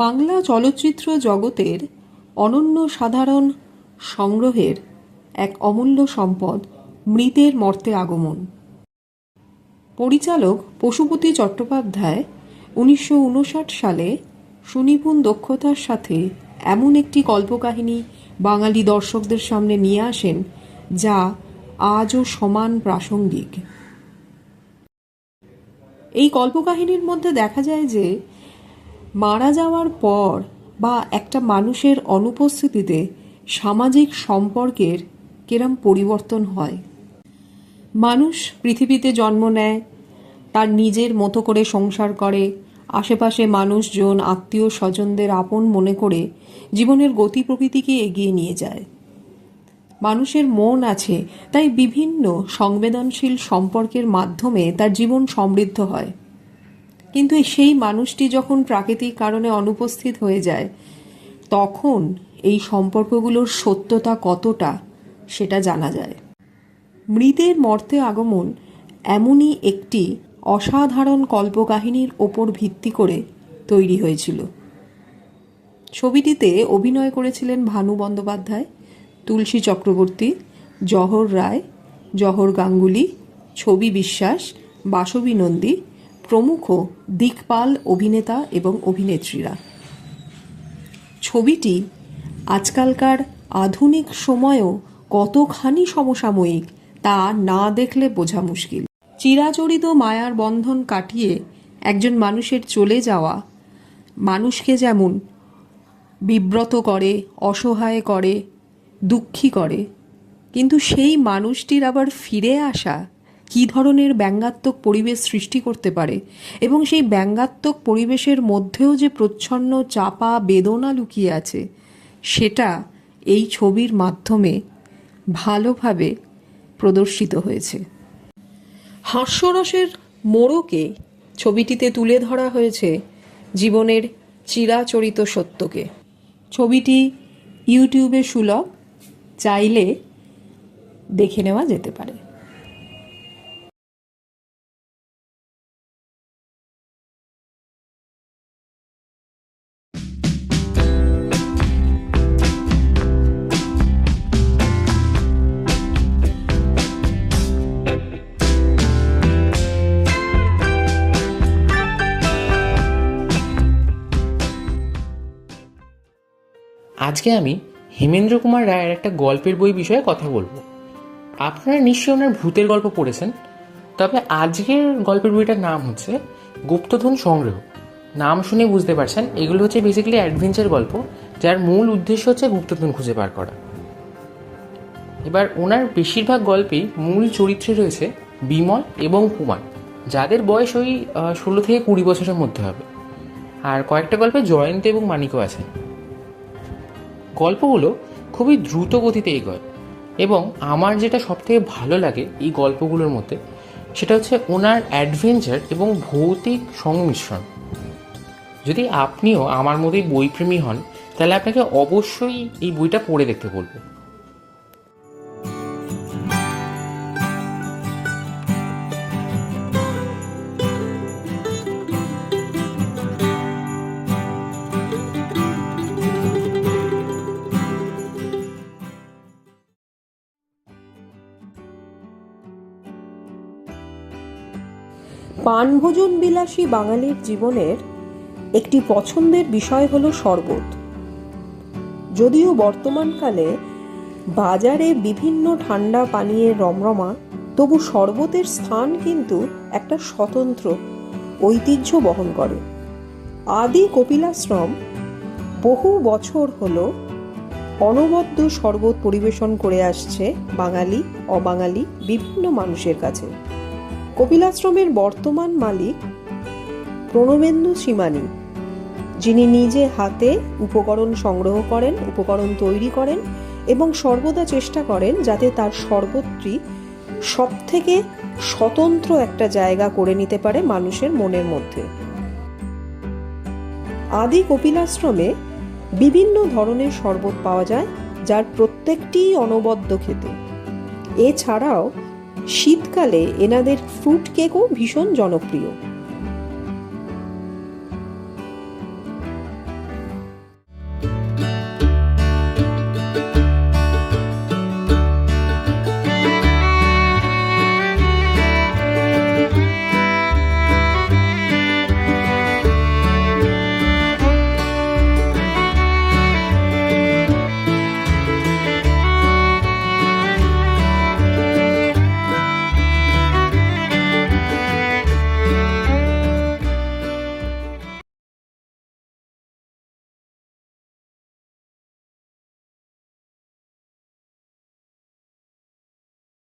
বাংলা চলচ্চিত্র জগতের অনন্য সাধারণ সংগ্রহের এক অমূল্য সম্পদ, মৃতের মর্তে আগমন। পরিচালক পশুপতি চট্টোপাধ্যায় উনিশশো উনষাট সালে সুনিপুণ দক্ষতার সাথে এমন একটি কল্পকাহিনী বাঙালি দর্শকদের সামনে নিয়ে আসেন, যা আজও সমান প্রাসঙ্গিক। এই কল্পকাহিনীর মধ্যে দেখা যায় যে মারা যাওয়ার পর বা একটা মানুষের অনুপস্থিতিতে সামাজিক সম্পর্কের কিরম পরিবর্তন হয়। মানুষ পৃথিবীতে জন্ম নেয়, তার নিজের মতো করে সংসার করে, আশেপাশে মানুষজন, আত্মীয় স্বজনদের আপন মনে করে জীবনের গতি প্রকৃতিকে এগিয়ে নিয়ে যায়। মানুষের মন আছে, তাই বিভিন্ন সংবেদনশীল সম্পর্কের মাধ্যমে তার জীবন সমৃদ্ধ হয়। কিন্তু সেই মানুষটি যখন প্রাকৃতিক কারণে অনুপস্থিত হয়ে যায়, তখন এই সম্পর্কগুলোর সত্যতা কতটা সেটা জানা যায়। মৃতের মর্তে আগমন এমনই একটি অসাধারণ কল্পকাহিনীর ওপর ভিত্তি করে তৈরি হয়েছিল। ছবিটিতে অভিনয় করেছিলেন ভানু বন্দ্যোপাধ্যায়, তুলসী চক্রবর্তী, জহর রায়, জহর গাঙ্গুলি, ছবি বিশ্বাস, বাসবী নন্দী প্রমুখ দিকপাল অভিনেতা এবং অভিনেত্রীরা। ছবিটি আজকালকার আধুনিক সময়েও কতখানি সমসাময়িক তা না দেখলে বোঝা মুশকিল। চিরাচরিত মায়ার বন্ধন কাটিয়ে একজন মানুষের চলে যাওয়া, মানুষকে যেমন বিব্রত করে, অসহায় করে, দুঃখী করে, কিন্তু সেই মানুষটির আবার ফিরে আসা কী ধরনের ব্যঙ্গাত্মক পরিবেশ সৃষ্টি করতে পারে? এবং সেই ব্যঙ্গাত্মক পরিবেশের মধ্যেও যে প্রচ্ছন্ন, চাপা বেদনা লুকিয়ে আছে, সেটা এই ছবির মাধ্যমে ভালোভাবে প্রদর্শিত হয়েছে। হাস্যরসের মোড়কে ছবিটিতে তুলে ধরা হয়েছে জীবনের চিরাচরিত সত্যকে। ছবিটি ইউটিউবে সুলভ, চাইলে দেখে নেওয়া যেতে পারে। আজকে আমি হেমেন্দ্র কুমার রায়ের একটা গল্পের বই বিষয়ে কথা বলব। আপনারা নিশ্চয়ই ওনার ভূতের গল্প পড়েছেন, তবে আজকের গল্পের বইটার নাম হচ্ছে গুপ্তধন সংগ্রহ। নাম শুনে বুঝতে পারছেন, এগুলো হচ্ছে বেসিক্যালি অ্যাডভেঞ্চার গল্প, যার মূল উদ্দেশ্য হচ্ছে গুপ্তধন খুঁজে বার করা। এবার ওনার বেশিরভাগ গল্পেই মূল চরিত্রে রয়েছে বিমল এবং কুমার যাদের বয়স ওই ষোলো থেকে কুড়ি বছরের মধ্যে হবে। আর কয়েকটা গল্পে জয়ন্ত এবং মানিকও আছেন। গল্পগুলো খুবই দ্রুত গতিতে এগোয় এবং আমার যেটা সবথেকে ভালো লাগে এই গল্পগুলোর মধ্যে, সেটা হচ্ছে ওনার অ্যাডভেঞ্চার এবং ভৌতিক সংমিশ্রণ। যদি আপনিও আমার মতোই বইপ্রেমী হন, তাহলে আপনাকে অবশ্যই এই বইটা পড়ে দেখতে বলব। পানভোজন বিলাসী বাঙালির জীবনের একটি পছন্দের বিষয় হলো শরবত। যদিও বর্তমানকালে বাজারে বিভিন্ন ঠান্ডা পানীয়ের রমরমা, তবু শরবতের স্থান কিন্তু একটা স্বতন্ত্র ঐতিহ্য বহন করে। আদি কপিলাশ্রম বহু বছর হল অনবদ্য শরবত পরিবেশন করে আসছে বাঙালি, অবাঙালি, বিভিন্ন মানুষের কাছে। কপিলাশ্রমের বর্তমান মালিক প্রণবেন্দু সীমানি, যিনি নিজে হাতে উপকরণ সংগ্রহ করেন, উপকরণ তৈরি করেন এবং সর্বদা চেষ্টা করেন যাতে তার শরবতটি সব থেকে স্বতন্ত্র একটা জায়গা করে নিতে পারে মানুষের মনের মধ্যে। আদি কপিলাশ্রমে বিভিন্ন ধরনের শরবত পাওয়া যায়, যার প্রত্যেকটিই অনবদ্য খেতে। এছাড়াও শীতকালে এনাদের ফ্রুট কেকও ভীষণ জনপ্রিয়।